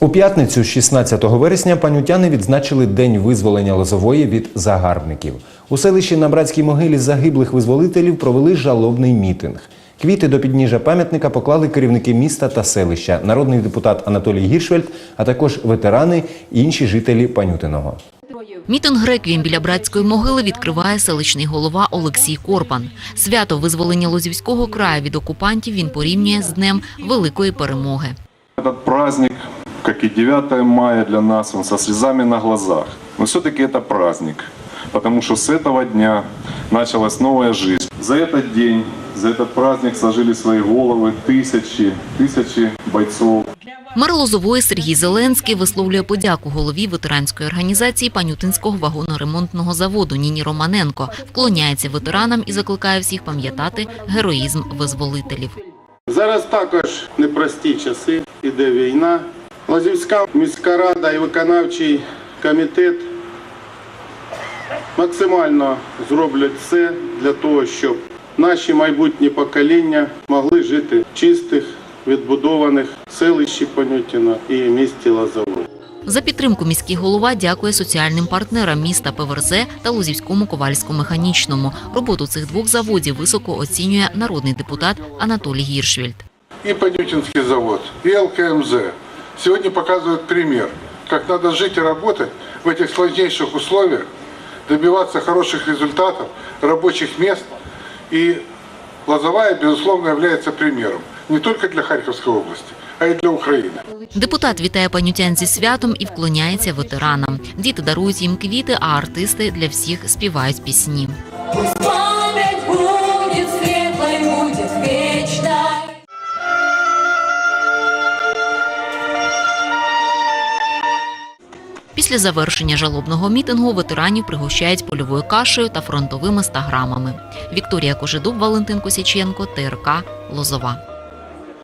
У п'ятницю, 16 вересня, панютяни відзначили День визволення Лозової від загарбників. У селищі на братській могилі загиблих визволителів провели жалобний мітинг. Квіти до підніжжя пам'ятника поклали керівники міста та селища, народний депутат Анатолій Гіршвельд, а також ветерани і інші жителі Панютиного. Мітинг реквієм біля братської могили відкриває селищний голова Олексій Корпан. Свято визволення Лозівського краю від окупантів він порівнює з днем великої перемоги. Этот праздник, как и 9 мая для нас, он со слезами на глазах. Но все-таки это праздник, потому что с этого дня началась новая жизнь. За этот день, за этот праздник сложили свои головы тысячи, тысячи бойцов, Мер Лозової Сергій Зеленський висловлює подяку голові ветеранської організації Панютинського вагоноремонтного заводу Ніні Романенко, вклоняється ветеранам і закликає всіх пам'ятати героїзм визволителів. Зараз також непрості часи, іде війна. Лазівська міська рада і виконавчий комітет максимально зроблять все для того, щоб наші майбутні покоління могли жити в чистих, відбудованих селищі Понютіна і місті Лазової. За підтримку міський голова дякує соціальним партнерам міста ПВРЗ та Лозівському ковальсько-механічному. Роботу цих двох заводів високо оцінює народний депутат Анатолій Гіршвельд. и Понютинский завод, и ЛКМЗ сегодня показывают пример, как надо жить и работать в этих сложнейших условиях, добиваться хороших результатов, рабочих мест. И Лозовая, безусловно, является примером не только для Харьковской области, а и для Украины. Депутат вітає панютян зі святом і вклоняється ветеранам. Діти дарують їм квіти, а артисти для всіх співають пісні. Після завершення жалобного мітингу ветеранів пригощають польовою кашею та фронтовими стаграмами. Вікторія Кожедуб, Валентин Косіченко, ТРК Лозова.